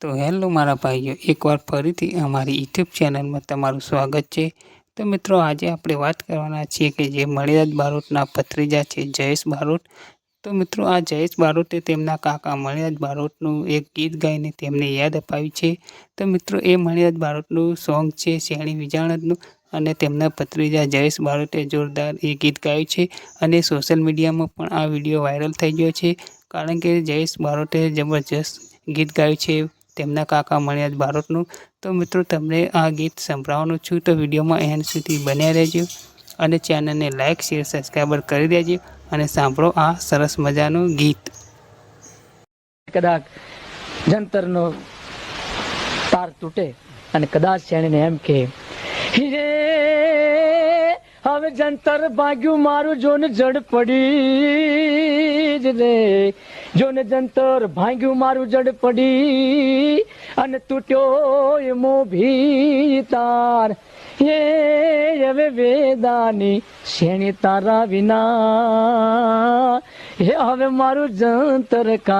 તો હેલો મારા ભાઈઓ, એકવાર ફરીથી અમારી યુટ્યુબ ચેનલમાં તમારું સ્વાગત છે. તો મિત્રો, આજે આપણે વાત કરવાના છીએ કે જે મણિરાજ બારોટના ભત્રીજા છે, જયેશ બારોટ. તો મિત્રો, આ જયેશ બારોટે તેમના કાકા મણિરાજ બારોટનું એક ગીત ગાઈને તેમને યાદ અપાવી છે. તો મિત્રો, એ મણિરાજ બારોટનું સોંગ છે શેણી વિજાણતનું અને તેમના ભત્રીજા જયેશ બારોટે જોરદાર એ ગીત ગાયું છે. અને સોશિયલ મીડિયામાં પણ આ વીડિયો વાયરલ થઈ ગયો છે. કારણ કે જયેશ બારોટે જબરજસ્ત ગીત ગાયું છે. તેમના કાકા મળિયાદ બારોટનું. તો મિત્રો, તમને આ ગીત સંભળાવવાનું છું. તો વિડીયોમાં એન્ડ સુધી બન્યા રહેજો અને ચેનલને લાઇક શેર, સબસ્ક્રાઈબર કરી દેજો અને સાંભળો આ સરસ મજાનું ગીત. કદાચ જંતરનો તાર તૂટે અને કદાચ શેણીને એમ કે હવે જંતર ભાગ્યું, મારું જોન જડ પડી. જ રે જોને જંતર ભાંગ્યું મારું જડ પડી, અને તૂટ્યો એ મોભી તાર. એ હવે વેદાની શેણી તારા વિના. હે, હવે મારું જંતર કા